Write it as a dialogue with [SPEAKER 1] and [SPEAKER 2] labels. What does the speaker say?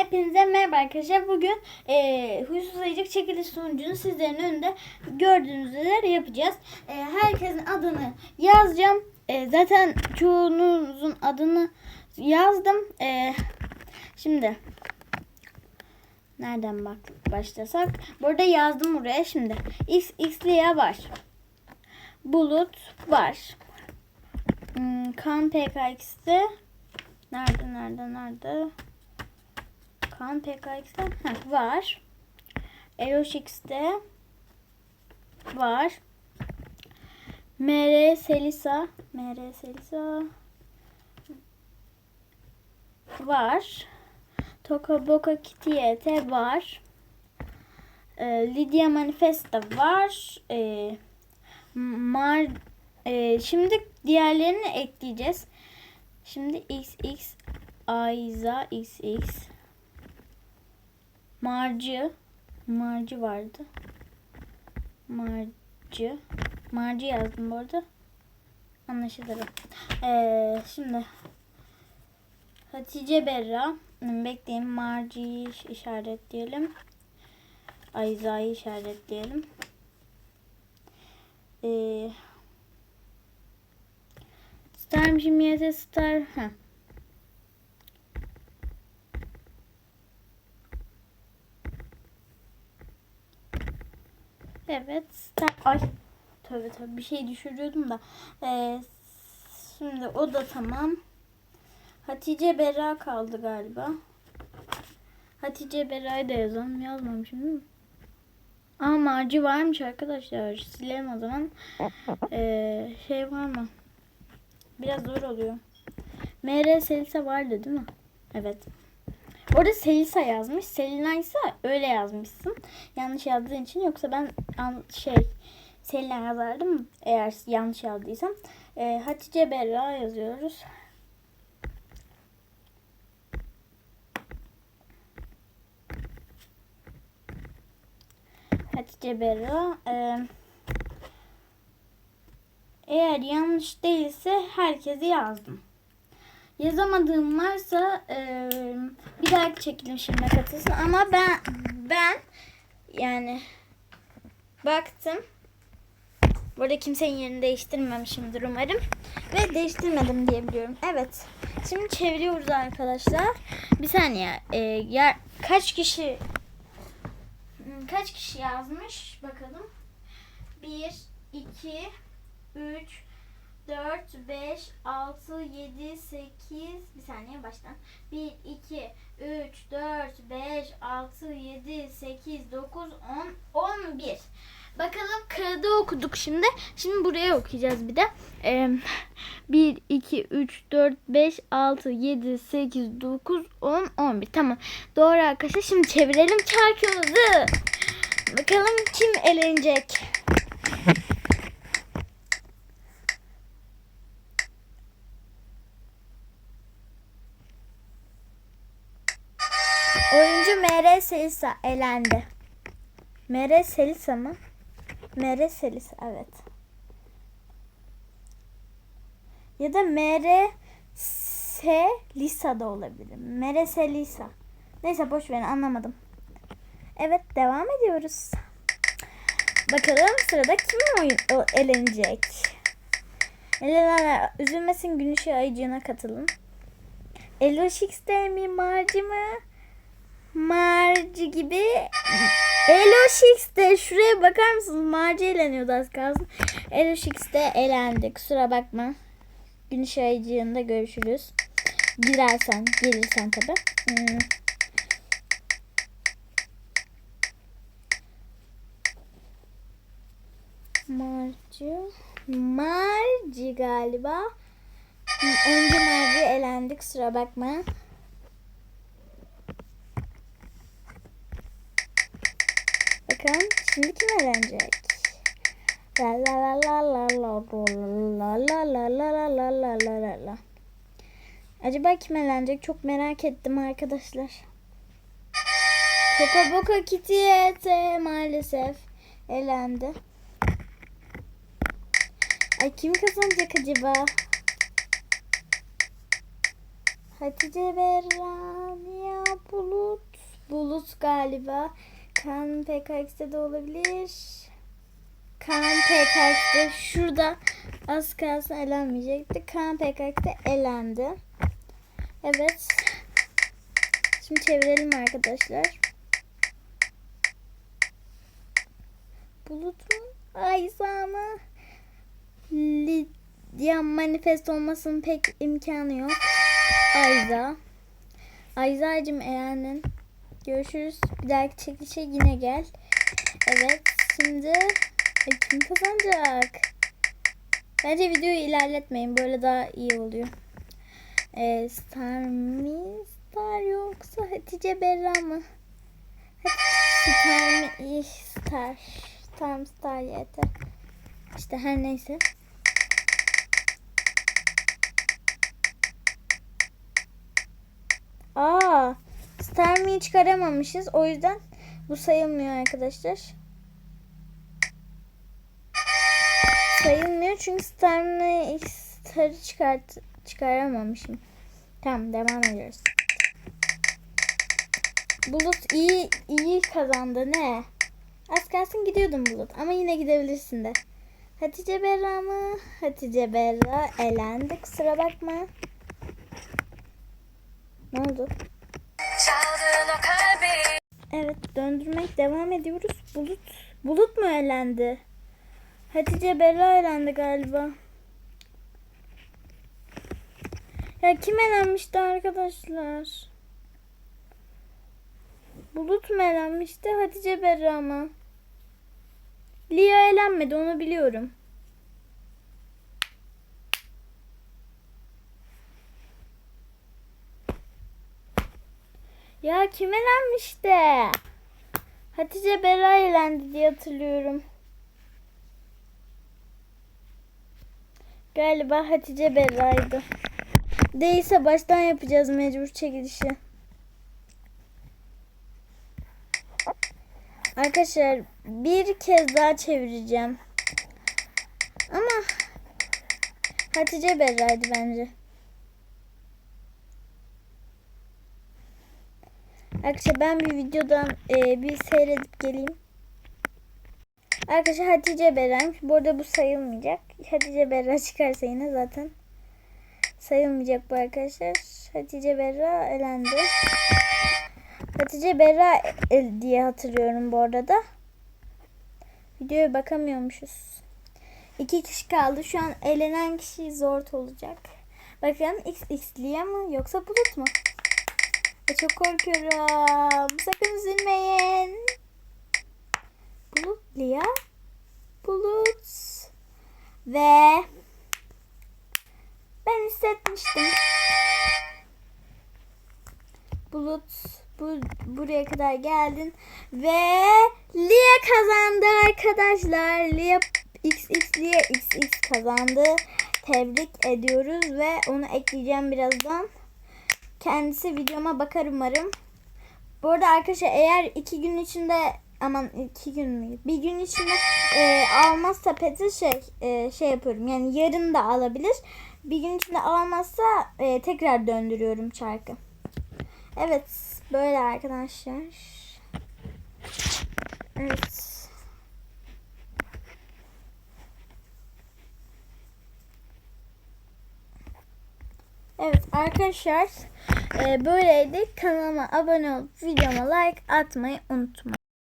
[SPEAKER 1] Hepinize merhaba arkadaşlar. Bugün e, huysuz ayıcık çekiliş sonucunu sizlerin önünde gördüğünüz üzere yapacağız. E, herkesin adını yazacağım. E, zaten çoğunuzun adını yazdım. E, şimdi nereden bak başlasak? Burada yazdım buraya şimdi. X X'liye var. Bulut var. Hmm, kan PKX'de nerede nerede nerede? Kan PKX'de Heh, var. Eloşix'te var. MR Selisa MR Selisa var. Toka Boka Kitiyete var. Ee, Lydia Manifesta var. Ee, Mar ee, şimdi diğerlerini ekleyeceğiz. Şimdi XX Aiza XX Marcı Marcı vardı. Marcı Marcı yazdım bu arada. Anlaşılır. Ee, şimdi Hatice Berra bekleyin Marcı'yı iş- işaretleyelim. Ayza'yı işaretleyelim. Ee, Star Jimyete Star ha. Evet. Ay tövbe tövbe bir şey düşürüyordum da. Ee, şimdi o da tamam. Hatice Berra kaldı galiba. Hatice Berra'yı da yazalım. Yazmamışım değil mi? Aa marci varmış arkadaşlar. Silelim o zaman. Ee, şey var mı? Biraz zor oluyor. MR Selisa vardı değil mi? Evet. Orada Selisa yazmış. Selina ise öyle yazmışsın. Yanlış yazdığın için yoksa ben şey Selina yazardım eğer yanlış yazdıysam. Ee, Hatice Berra yazıyoruz. Hatice Berra. Ee, eğer yanlış değilse herkesi yazdım. Yazamadığım varsa e, bir dahaki çekilişime katılsın. Ama ben ben yani baktım. Burada kimsenin yerini değiştirmemişimdir umarım. Ve değiştirmedim diye biliyorum. Evet. Şimdi çeviriyoruz arkadaşlar. Bir saniye. E, yer, kaç kişi kaç kişi yazmış bakalım. 1, 2, 3, 4, 5, 6, 7, 8 bir saniye baştan. 1, 2, 3, 4, 5, 6, 7, 8, 9, 10, 11. Bakalım kağıda okuduk şimdi. Şimdi buraya okuyacağız bir de. Ee, 1, 2, 3, 4, 5, 6, 7, 8, 9, 10, 11. Tamam. Doğru arkadaşlar. Şimdi çevirelim çarkımızı. Bakalım kim elenecek. MR Selisa elendi. MR Selisa mı? MR Selisa evet. Ya da MR Selisa da olabilir. MR Selisa. Neyse boş verin anlamadım. Evet devam ediyoruz. Bakalım sırada kim oyun elenecek? Elenenler üzülmesin gün ışığı ayıcığına katılın. Eloşix'te mi Marci mı? Marci gibi. Eloşix'te şuraya bakar mısınız? Marci eleniyordu az kalsın. Eloşix'te elendi. Kusura bakma. Gün ışığı ayıcığında görüşürüz. Girersen, gelirsen tabi. Hmm. Marci. Marci galiba. Önce Marci elendi kusura bakma. Bakalım şimdi kim elenecek? La la la la la la la la la la la la la la la la. Acaba kim elenecek? Çok merak ettim arkadaşlar. Toka Boka Kitiyete maalesef elendi. Ay kim kazanacak acaba? Hatice Berra, Niye Bulut, Bulut galiba. Kaan PKX'de de olabilir. Kaan PKX'de şurada az kalsın elenmeyecekti. Kaan PKX'de elendi. Evet. Şimdi çevirelim arkadaşlar. Bulut mu? Ayza mı? Lidya manifest olmasının pek imkanı yok. Ayza. Ayza'cığım eğendin. Görüşürüz. Bir dahaki çekilişe yine gel. Evet. Şimdi kim kazanacak? Bence videoyu ilerletmeyin. Böyle daha iyi oluyor. E, star mi? Star yoksa Hatice Berra mı? Star? İyi, Star. Tamam Star yeter. İşte her neyse. Star Me'yi çıkaramamışız. O yüzden bu sayılmıyor arkadaşlar. Sayılmıyor çünkü Star Me Star'ı çıkart çıkaramamışım. Tamam devam ediyoruz. Bulut iyi iyi kazandı ne? Az kalsın gidiyordun Bulut ama yine gidebilirsin de. Hatice Berra mı? Hatice Berra elendi kusura bakma. Ne oldu? Evet döndürmek devam ediyoruz. Bulut Bulut mu elendi? Hatice Berra elendi galiba. Ya kim elenmişti arkadaşlar? Bulut mu elenmişti? Hatice Berra mı? Lia elenmedi onu biliyorum. Ya kim elenmişti? Hatice Berra elendi diye hatırlıyorum. Galiba Hatice Berra'ydı. Değilse baştan yapacağız mecbur çekilişi. Arkadaşlar bir kez daha çevireceğim. Ama Hatice Berra'ydı bence. Arkadaşlar ben bir videodan e, bir seyredip geleyim. Arkadaşlar Hatice Berra'ymış. Bu arada bu sayılmayacak. Hatice Berra çıkarsa yine zaten sayılmayacak bu arkadaşlar. Hatice Berra elendi. Hatice Berra diye hatırlıyorum bu arada. Videoya bakamıyormuşuz. İki kişi kaldı. Şu an elenen kişi zor olacak. Bakın XX Lia mı yoksa Bulut mu? Çok korkuyorum. Sakın üzülmeyin. Bulut Lia. Bulut. Ve ben hissetmiştim. Bulut bu, buraya kadar geldin ve Lia kazandı arkadaşlar. Lia XX Lia XX kazandı. Tebrik ediyoruz ve onu ekleyeceğim birazdan. Kendisi videoma bakar umarım. Bu arada arkadaşlar eğer iki gün içinde aman iki gün mü? Bir gün içinde e, almazsa peti şey e, şey yapıyorum. Yani yarın da alabilir. Bir gün içinde almazsa e, tekrar döndürüyorum çarkı. Evet böyle arkadaşlar. Evet. Evet arkadaşlar e, böyleydi. Kanalıma abone olup videoma like atmayı unutmayın.